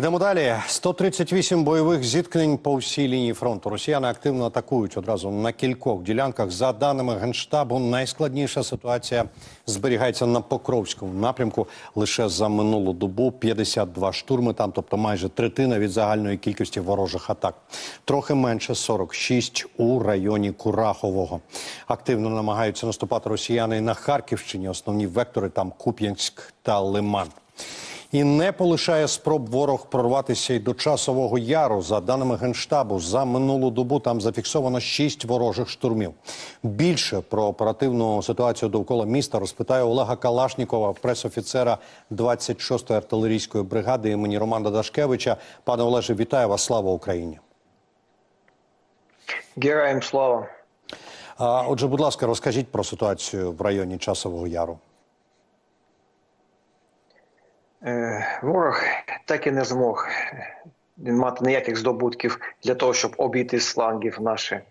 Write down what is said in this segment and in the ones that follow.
Ідемо далі. 138 бойових зіткнень по всій лінії фронту. Росіяни активно атакують одразу на кількох ділянках. За даними генштабу, найскладніша ситуація зберігається на Покровському напрямку. Лише за минулу добу 52 штурми там, тобто майже третина від загальної кількості ворожих атак. Трохи менше 46 у районі Курахового. Активно намагаються наступати росіяни на Харківщині. Основні вектори там Куп'янськ та Лиман. І не полишає спроб ворог прорватися й до часового яру. За даними генштабу, за минулу добу там зафіксовано шість ворожих штурмів. Більше про оперативну ситуацію довкола міста розпитає Олега Калашнікова, пресофіцера 26-ї артилерійської бригади імені Романа Дашкевича. Пане Олеже, вітаю вас! Слава Україні! Героям слава. Отже, будь ласка, розкажіть про ситуацію в районі часового яру. Ворог так і не змог мати ніяких здобутків для того, щоб обійти з флангів е,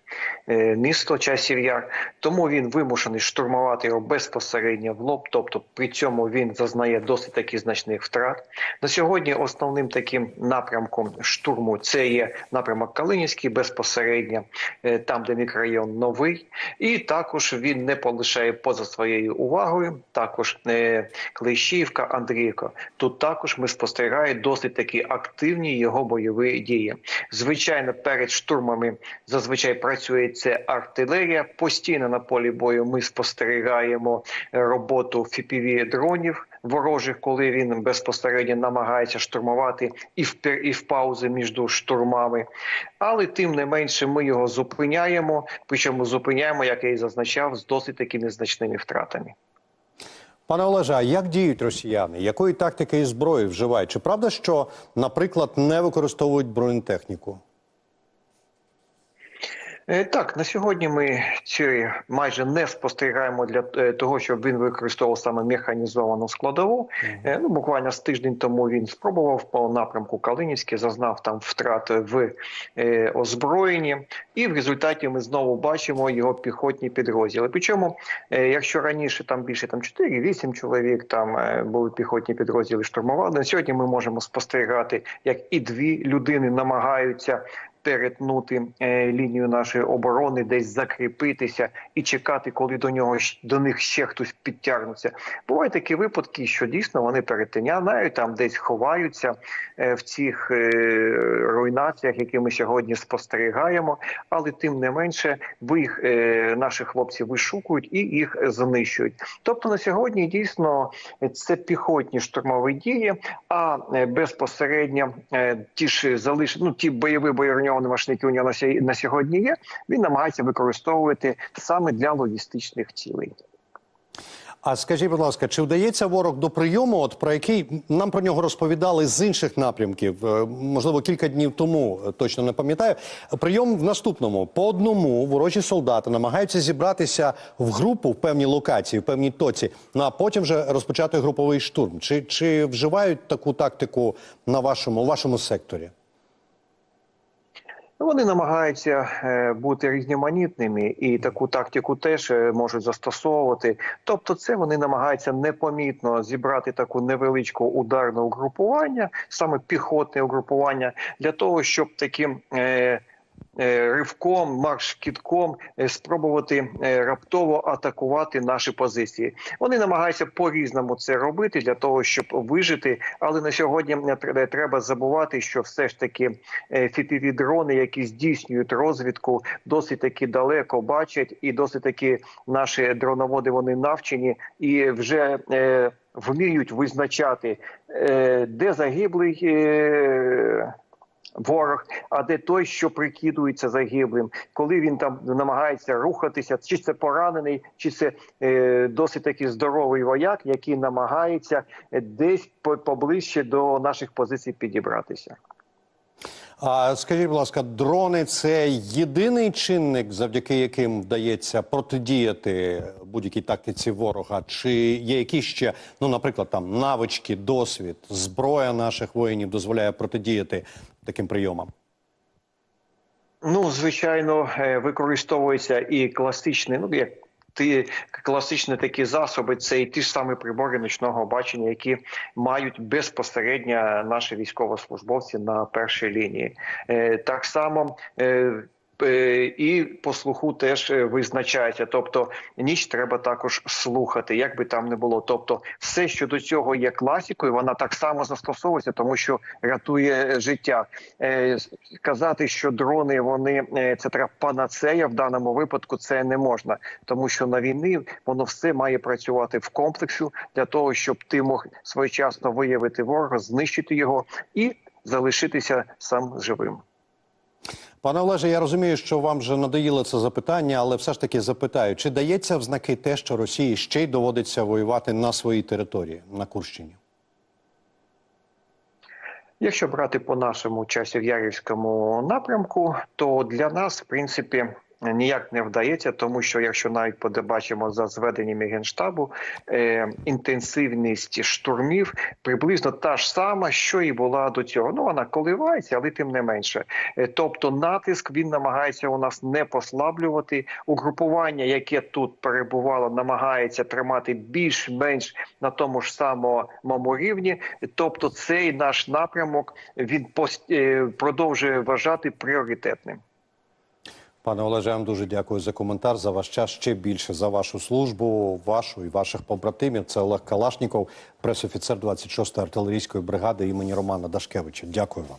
місто часів яр. Тому він вимушений штурмувати його безпосередньо в лоб. Тобто при цьому він зазнає досить таки значних втрат. На сьогодні основним таким напрямком штурму це є напрямок Калинівський безпосередньо, е, там де мікрорайон новий, і також він не полишає поза своєю увагою. Також е, Клещівка, Андріївка. Тут також ми спостерігаємо досить такі активні його бойові дії. Звичайно, перед штурмами зазвичай працює це артилерія. Постійно на полі бою ми спостерігаємо е, роботу fpv дронів ворожих, коли він безпосередньо намагається штурмувати і в і в паузи між штурмами. Але тим не менше ми його зупиняємо. Причому зупиняємо, як я і зазначав, з досить таки незначними втратами. Пане Олеже, як діють росіяни? Якої тактики і зброї вживають? Чи правда, що, наприклад, не використовують бронетехніку? Е, Так, на сьогодні ми ці майже не спостерігаємо для е, того, щоб він використовував саме механізовану складову. Е, Ну буквально з тиждень тому він спробував по напрямку Калинівський, зазнав там втрати в озброєнні, і в результаті ми знову бачимо його піхотні підрозділи. Причому, якщо раніше там більше там 4-8 чоловік, там були піхотні підрозділи штурмували. На сьогодні ми можемо спостерігати, як і дві людини намагаються перетнути е, лінію нашої оборони, десь закріпитися і чекати, коли до нього до них ще хтось підтягнеться. Бувають такі випадки, що дійсно вони перетиняють, там десь ховаються е, в цих е, руйнаціях, які ми сьогодні спостерігаємо. Але тим не менше, ви їх наші хлопці вишукують і їх знищують. Тобто на сьогодні дійсно це піхотні штурмові дії, а безпосередньо ті ж залиш... ну, ті бойові броньовані машини, які у нього на сьогодні є, він намагається використовувати саме для логістичних цілей. А скажіть, будь ласка, чи вдається ворог до прийому, от про який нам про нього розповідали з інших напрямків, е, можливо, кілька днів тому, е, точно не пам'ятаю. Прийом в наступному: по одному ворожі солдати намагаються зібратися в групу в певній локації, в певній тоці, ну а потім вже розпочати груповий штурм. Чи, чи вживають таку тактику на вашому, у вашому секторі? Вони намагаються е, бути різноманітними і таку тактику теж е, можуть застосовувати. Тобто, це вони намагаються непомітно зібрати таку невеличку ударне угрупування, саме піхотне угрупування, для того, щоб таким. Е, Ривком, марш-кітком е, спробувати е, раптово атакувати наші позиції. Вони намагаються по-різному це робити для того, щоб вижити. Але на сьогодні треба забувати, що все ж таки fpv дрони, які здійснюють розвідку, досить таки далеко бачать, і досить таки наші дроноводи вони навчені і вже. Е, Вміють визначати, е, де загиблий е, ворог, а де той, що прикидується загиблим, коли він там намагається рухатися, чи це поранений, чи це е, досить таки здоровий вояк, який намагається е, десь поближче до наших позицій підібратися. А скажіть, будь ласка, дрони це єдиний чинник, завдяки яким вдається протидіяти будь-якій тактиці ворога? Чи є якісь ще, ну, наприклад, там навички, досвід, зброя наших воїнів дозволяє протидіяти таким прийомам? Ну, звичайно, е, використовується і класичний, ну як ті класичні такі засоби, це і ті ж самі прибори нічного бачення, які мають безпосередньо наші військовослужбовці на першій лінії. Е, Так само. Е, І по слуху теж е, визначається. Тобто ніч треба також слухати, як би там не було. Тобто, все, що до цього є класикою, вона так само застосовується, тому що рятує життя. Е, Казати, що дрони вони це треба панацея в даному випадку, це не можна, тому що на війні воно все має працювати в комплексі для того, щоб ти мог своєчасно виявити ворога, знищити його і залишитися сам живим. Пане Олеже, я розумію, що вам вже надоїло це запитання, але все ж таки запитаю: чи дається в знаки те, що Росії ще й доводиться воювати на своїй території на Курщині? Якщо брати по нашому часів-ярівському напрямку, то для нас, в принципі, ніяк не вдається, тому що якщо навіть побачимо за зведеннями генштабу, е, інтенсивність штурмів приблизно та ж сама, що і була до цього. Ну вона коливається, але тим не менше. Е, тобто, натиск він намагається у нас не послаблювати. Угрупування, яке тут перебувало, намагається тримати більш-менш на тому ж самому рівні. Тобто, цей наш напрямок він е, продовжує вважати пріоритетним. Пане Олеже, я вам дуже дякую за коментар, за ваш час, ще більше за вашу службу, вашу і ваших побратимів. Це Олег Калашніков, пресофіцер 26-ї артилерійської бригади імені Романа Дашкевича. Дякую вам.